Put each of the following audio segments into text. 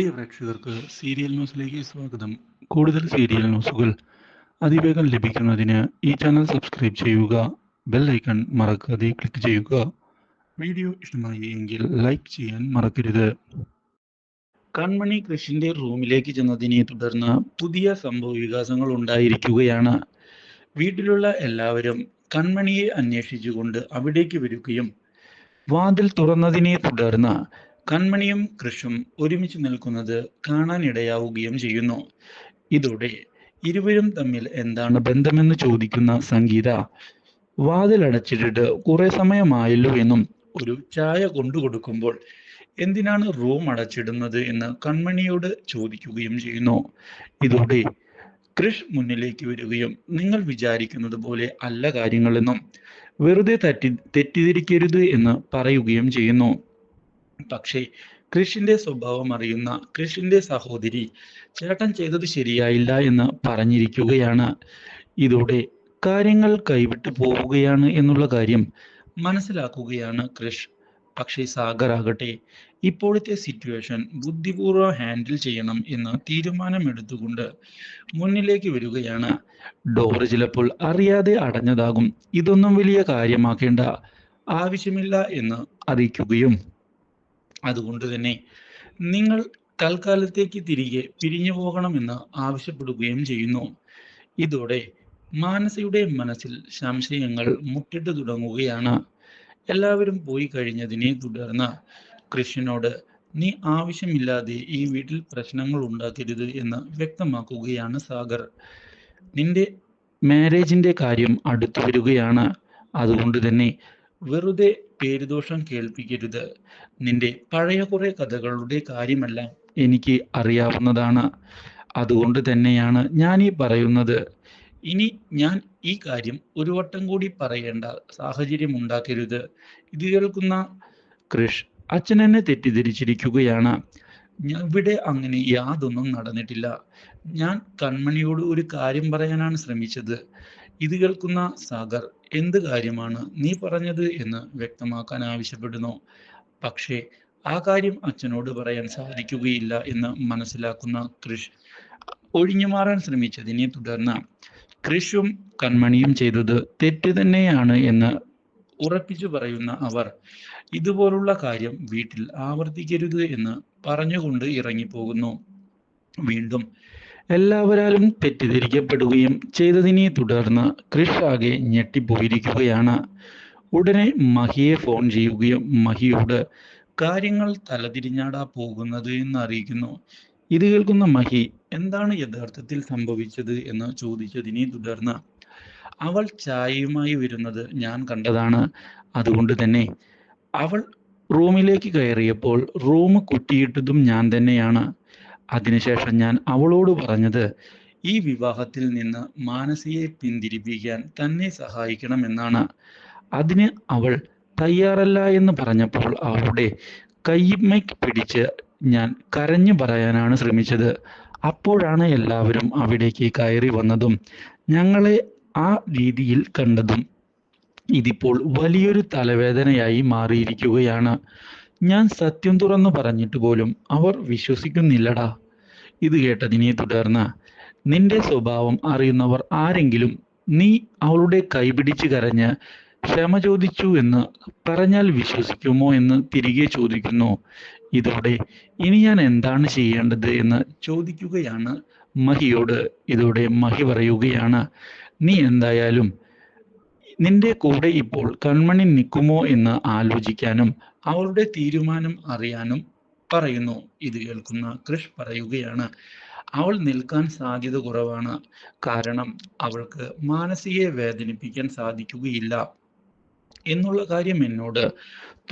പ്രിയ പ്രേക്ഷകർക്ക് സീരിയൽ ന്യൂസിലേക്ക് സ്വാഗതം. കൂടുതൽ സീരിയൽ ന്യൂസുകൾ അതിവേഗം ലഭിക്കുന്നതിന് ഈ ചാനൽ സബ്സ്ക്രൈബ് ചെയ്യുക ബെൽ ഐക്കൺ മറക്കാതെ ക്ലിക്ക് ചെയ്യുക. വീഡിയോ ഇഷ്ടമായി എങ്കിൽ ലൈക്ക് ചെയ്യാൻ മറക്കരുത്. കൺമണി കൃഷിന്റെ റൂമിലേക്ക് ചെന്നതിനെ തുടർന്ന് പുതിയ സംഭവ വികാസങ്ങൾ ഉണ്ടായിരിക്കുകയാണ്. വീട്ടിലുള്ള എല്ലാവരും കൺമണിയെ അന്വേഷിച്ചുകൊണ്ട് അവിടേക്ക് വരികയും വാതിൽ തുറന്നതിനെ തുടർന്ന് കൺമണിയും കൃഷും ഒരുമിച്ച് നിൽക്കുന്നത് കാണാനിടയാവുകയും ചെയ്യുന്നു. ഇതോടെ ഇരുവരും തമ്മിൽ എന്താണ് ബന്ധമെന്ന് ചോദിക്കുന്ന സംഗീത വാതിലടച്ചിട്ടിട്ട് കുറെ സമയമായല്ലോ എന്നും ഒരു ചായ കൊണ്ടുകൊടുക്കുമ്പോൾ എന്തിനാണ് റൂം അടച്ചിടുന്നത് എന്ന് കൺമണിയോട് ചോദിക്കുകയും ചെയ്യുന്നു. ഇതോടെ കൃഷ് മുന്നിലേക്ക് വരികയും നിങ്ങൾ വിചാരിക്കുന്നത് പോലെ അല്ല കാര്യങ്ങളെന്നും വെറുതെ തെറ്റി തെറ്റിദ്ധരിക്കരുത് എന്ന് പറയുകയും ചെയ്യുന്നു. പക്ഷേ കൃഷിന്റെ സ്വഭാവം അറിയുന്ന കൃഷിന്റെ സഹോദരി ചേട്ടൻ ചെയ്തത് ശരിയായില്ല എന്ന് പറഞ്ഞിരിക്കുകയാണ്. ഇതോടെ കാര്യങ്ങൾ കൈവിട്ടു പോവുകയാണ് എന്നുള്ള കാര്യം മനസ്സിലാക്കുകയാണ് കൃഷ്. പക്ഷേ സാഗർ ആകട്ടെ ഇപ്പോഴത്തെ സിറ്റുവേഷൻ ബുദ്ധിപൂർവം ഹാൻഡിൽ ചെയ്യണം എന്ന് തീരുമാനമെടുത്തുകൊണ്ട് മുന്നിലേക്ക് വരികയാണ്. ഡോറ് ചിലപ്പോൾ അറിയാതെ അടഞ്ഞതാകും. ഇതൊന്നും വലിയ കാര്യമാക്കേണ്ട ആവശ്യമില്ല എന്ന് അറിയിക്കുകയും അതുകൊണ്ട് തന്നെ നിങ്ങൾ തൽക്കാലത്തേക്ക് തിരികെ പിരിഞ്ഞു പോകണമെന്ന് ആവശ്യപ്പെടുകയും ചെയ്യുന്നു. ഇതോടെ മാനസയുടെ മനസ്സിൽ സംശയങ്ങൾ മുട്ടിട്ട് തുടങ്ങുകയാണ്. എല്ലാവരും പോയി കഴിഞ്ഞതിനെ തുടർന്ന് കൃഷ്ണനോട് നീ ആവശ്യമില്ലാതെ ഈ വീട്ടിൽ പ്രശ്നങ്ങൾ ഉണ്ടാക്കരുത് എന്ന് വ്യക്തമാക്കുകയാണ് സാഗർ. നിന്റെ മാരേജിന്റെ കാര്യം അടുത്തു വരികയാണ്. അതുകൊണ്ട് തന്നെ വെറുതെ പേരുദോഷം കേൾപ്പിക്കരുത്. നിന്റെ പഴയ കുറെ കഥകളുടെ കാര്യമെല്ലാം എനിക്ക് അറിയാവുന്നതാണ്. അതുകൊണ്ട് തന്നെയാണ് ഞാൻ ഈ പറയുന്നത്. ഇനി ഞാൻ ഈ കാര്യം ഒരു വട്ടം കൂടി പറയേണ്ട സാഹചര്യം ഉണ്ടാക്കരുത്. ഇത് കേൾക്കുന്ന കൃഷ് അച്ഛൻ എന്നെ തെറ്റിദ്ധരിച്ചിരിക്കുകയാണ്. ഇവിടെ അങ്ങനെ യാതൊന്നും നടന്നിട്ടില്ല. ഞാൻ കൺമണിയോട് ഒരു കാര്യം പറയാനാണ് ശ്രമിച്ചത്. ഇത് കേൾക്കുന്ന സാഗർ എന്ത് കാര്യമാണ് നീ പറഞ്ഞത് എന്ന് വ്യക്തമാക്കാൻ ആവശ്യപ്പെടുന്നു. പക്ഷേ ആ കാര്യം അച്ഛനോട് പറയാൻ സാധിക്കുകയില്ല എന്ന് മനസ്സിലാക്കുന്ന കൃഷ് ഒഴിഞ്ഞു മാറാൻ ശ്രമിച്ചതിനെ തുടർന്ന് കൃഷും കൺമണിയും ചെയ്തത് തെറ്റ് തന്നെയാണ് എന്ന് ഉറപ്പിച്ചു പറയുന്ന അവർ ഇതുപോലുള്ള കാര്യം വീട്ടിൽ ആവർത്തിക്കരുത് എന്ന് പറഞ്ഞുകൊണ്ട് ഇറങ്ങിപ്പോകുന്നു. വീണ്ടും എല്ലാവരാലും തെറ്റിദ്ധരിക്കപ്പെടുകയും ചെയ്തതിനെ തുടർന്ന് കൃഷ് ആകെ ഞെട്ടിപ്പോയിരിക്കുകയാണ്. ഉടനെ മഹിയെ ഫോൺ ചെയ്യുകയും മഹിയോട് കാര്യങ്ങൾ തലതിരിഞ്ഞാടാ പോകുന്നത് എന്ന് അറിയിക്കുന്നു. ഇത് കേൾക്കുന്ന മഹി എന്താണ് യഥാർത്ഥത്തിൽ സംഭവിച്ചത് എന്ന് ചോദിച്ചതിനെ തുടർന്ന് അവൾ ചായയുമായി വരുന്നത് ഞാൻ കണ്ടതാണ്. അതുകൊണ്ട് തന്നെ അവൾ റൂമിലേക്ക് കയറിയപ്പോൾ റൂം കുറ്റിയിട്ടതും ഞാൻ തന്നെയാണ്. അതിനുശേഷം ഞാൻ അവളോട് പറഞ്ഞത് ഈ വിവാഹത്തിൽ നിന്ന് മാനസിയെ പിന്തിരിപ്പിക്കാൻ തന്നെ സഹായിക്കണം എന്നാണ് അതിന് അവൾ തയ്യാറല്ല എന്ന് പറഞ്ഞപ്പോൾ അവളുടെ കൈമയ്ക്ക് പിടിച്ച് ഞാൻ കരഞ്ഞു പറയാനാണ് ശ്രമിച്ചത്. അപ്പോഴാണ് എല്ലാവരും അവിടേക്ക് കയറി വന്നതും ഞങ്ങളെ ആ രീതിയിൽ കണ്ടതും. ഇതിപ്പോൾ വലിയൊരു തലവേദനയായി മാറിയിരിക്കുകയാണ്. ഞാൻ സത്യം തുറന്നു പറഞ്ഞിട്ട് പോലും അവർ വിശ്വസിക്കുന്നില്ലടാ. ഇത് കേട്ടതിനെ തുടർന്ന് നിന്റെ സ്വഭാവം അറിയുന്നവർ ആരെങ്കിലും നീ അവളുടെ കൈപിടിച്ച് കരഞ്ഞ് ക്ഷമ ചോദിച്ചു എന്ന് പറഞ്ഞാൽ വിശ്വസിക്കുമോ എന്ന് തിരികെ ചോദിക്കുന്നു. ഇതോടെ ഇനി ഞാൻ എന്താണ് ചെയ്യേണ്ടത് എന്ന് ചോദിക്കുകയാണ് മഹിയോട്. ഇതോടെ മഹി പറയുകയാണ് നീ എന്തായാലും നിന്റെ കൂടെ ഇപ്പോൾ കൺമണി നിൽക്കുമോ എന്ന് ആലോചിക്കാനും അവളുടെ തീരുമാനം അറിയാനും പറയുന്നു. ഇത് കേൾക്കുന്ന കൃഷ് പറയുകയാണ് അവൾ നിൽക്കാൻ സാധ്യത കുറവാണ്. കാരണം അവൾക്ക് മാനസികയെ വേദനിപ്പിക്കാൻ സാധിക്കുകയില്ല എന്നുള്ള കാര്യം എന്നോട്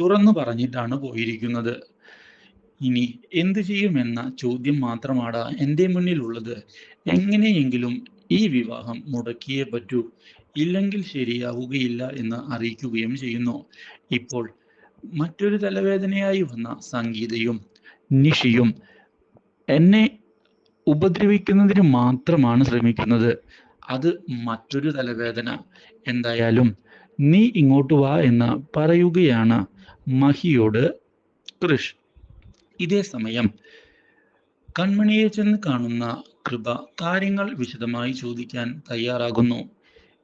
തുറന്നു പറഞ്ഞിട്ടാണ് പോയിരിക്കുന്നത്. ഇനി എന്തു ചെയ്യുമെന്ന ചോദ്യം മാത്രമാണ് എന്റെ മുന്നിലുള്ളത്. എങ്ങനെയെങ്കിലും ഈ വിവാഹം മുടക്കിയേ പറ്റൂ. ഇല്ലെങ്കിൽ ശരിയാവുകയില്ല എന്ന് അറിയിക്കുകയും ചെയ്യുന്നു. ഇപ്പോൾ മറ്റൊരു തലവേദനയായി വന്ന സംഗീതയും നിഷിയും എന്നെ ഉപദ്രവിക്കുന്നതിന് മാത്രമാണ് ശ്രമിക്കുന്നത്. അത് മറ്റൊരു തലവേദന. എന്തായാലും നീ ഇങ്ങോട്ട് വാ എന്ന് പറയുകയാണ് മഹിയോട് കൃഷ്. ഇതേ സമയം കൺമണിയെ ചെന്ന് കാണുന്ന കൃപ കാര്യങ്ങൾ വിശദമായി ചോദിക്കാൻ തയ്യാറാകുന്നു.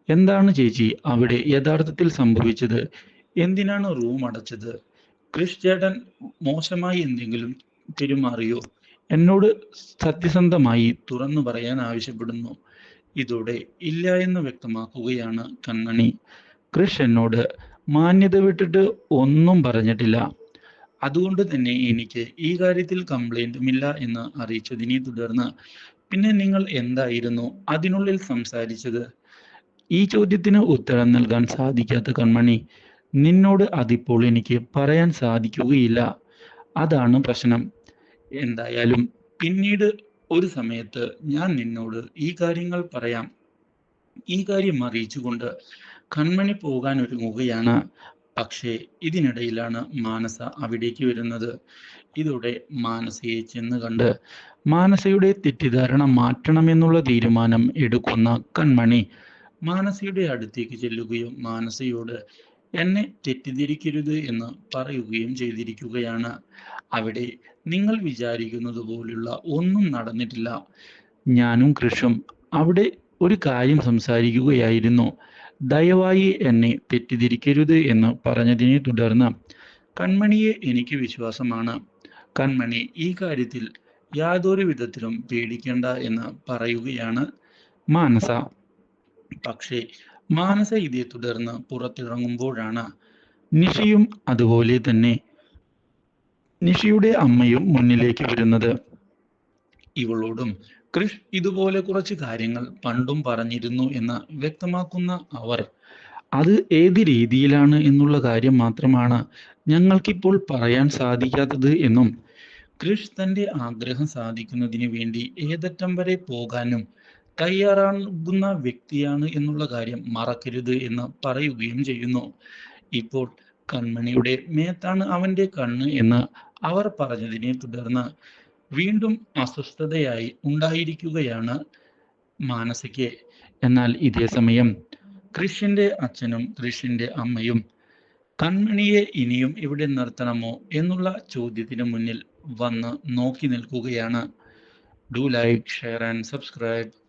എന്താണ് ചേച്ചി അവിടെ യഥാർത്ഥത്തിൽ സംഭവിച്ചത്? എന്തിനാണ് റൂം അടച്ചത്? ക്രിസ് ചേട്ടൻ മോശമായി എന്തെങ്കിലും പെരുമാറിയോ? എന്നോട് സത്യസന്ധമായി തുറന്നു പറയാൻ ആവശ്യപ്പെടുന്നു. ഇതോടെ ഇല്ല എന്ന് വ്യക്തമാക്കുകയാണ് കണ്ണണി. ക്രിഷ് എന്നോട് മാന്യത വിട്ടിട്ട് ഒന്നും പറഞ്ഞിട്ടില്ല. അതുകൊണ്ട് തന്നെ എനിക്ക് ഈ കാര്യത്തിൽ കംപ്ലൈന്റുമില്ല എന്ന് അറിയിച്ചതിനെ തുടർന്ന് പിന്നെ നിങ്ങൾ എന്തായിരുന്നു അതിനുള്ളിൽ സംസാരിച്ചത്? ഈ ചോദ്യത്തിന് ഉത്തരം നൽകാൻ സാധിക്കാത്ത കൺമണി നിന്നോട് അതിപ്പോൾ എനിക്ക് പറയാൻ സാധിക്കുകയില്ല. അതാണ് പ്രശ്നം. എന്തായാലും പിന്നീട് ഒരു സമയത്ത് ഞാൻ നിന്നോട് ഈ കാര്യങ്ങൾ പറയാം. ഈ കാര്യം അറിയിച്ചുകൊണ്ട് കൺമണി പോകാൻ ഒരുങ്ങുകയാണ്. പക്ഷേ ഇതിനിടയിലാണ് മാനസ അവിടേക്ക് വരുന്നത്. ഇതോടെ മാനസയെ ചെന്ന് കണ്ട് മാനസയുടെ തെറ്റിദ്ധാരണ മാറ്റണമെന്നുള്ള തീരുമാനം എടുക്കുന്ന കൺമണി മാനസയുടെ അടുത്തേക്ക് ചെല്ലുകയും മാനസയോട് എന്നെ തെറ്റിദ്ധരിക്കരുത് എന്ന് പറയുകയും ചെയ്തിരിക്കുകയാണ്. അവിടെ നിങ്ങൾ വിചാരിക്കുന്നത് പോലുള്ള ഒന്നും നടന്നിട്ടില്ല. ഞാനും കൃഷും അവിടെ ഒരു കാര്യം സംസാരിക്കുകയായിരുന്നു. ദയവായി എന്നെ തെറ്റിദ്ധരിക്കരുത് എന്ന് പറഞ്ഞതിനെ തുടർന്ന് കൺമണിയെ എനിക്ക് വിശ്വാസമാണ്. കൺമണി ഈ കാര്യത്തിൽ യാതൊരു വിധത്തിലും പേടിക്കേണ്ട എന്ന് പറയുകയാണ് മാനസ. പക്ഷേ മാനസ ഇതേ തുടർന്ന് പുറത്തിറങ്ങുമ്പോഴാണ് നിഷിയും അതുപോലെ തന്നെ നിഷിയുടെ അമ്മയും മുന്നിലേക്ക് വരുന്നത്. ഇവളോടും കൃഷ് ഇതുപോലെ കുറച്ച് കാര്യങ്ങൾ പണ്ടും പറഞ്ഞിരുന്നു എന്ന് വ്യക്തമാക്കുന്ന അവർ അത് ഏത് രീതിയിലാണ് എന്നുള്ള കാര്യം മാത്രമാണ് ഞങ്ങൾക്കിപ്പോൾ പറയാൻ സാധിക്കാത്തത് എന്നും കൃഷ് തന്റെ ആഗ്രഹം സാധിക്കുന്നതിന് വേണ്ടി ഏതറ്റം വരെ പോകാനും തയ്യാറാകുന്ന വ്യക്തിയാണ് എന്നുള്ള കാര്യം മറക്കരുത് എന്ന് പറയുകയും ചെയ്യുന്നു. ഇപ്പോൾ കൺമണിയുടെ മേത്താണ് അവന്റെ കണ്ണ് എന്ന് അവർ പറഞ്ഞതിനെ തുടർന്ന് വീണ്ടും അസ്വസ്ഥതയായി ഉണ്ടായിരിക്കുകയാണ് മാനസിക്ക് എന്നാൽ ഇതേ സമയം കൃഷിന്റെ അച്ഛനും കൃഷിന്റെ അമ്മയും കൺമണിയെ ഇനിയും ഇവിടെ നിർത്തണമോ എന്നുള്ള ചോദ്യത്തിന് മുന്നിൽ വന്ന് നോക്കി നിൽക്കുകയാണ്. Do like share and subscribe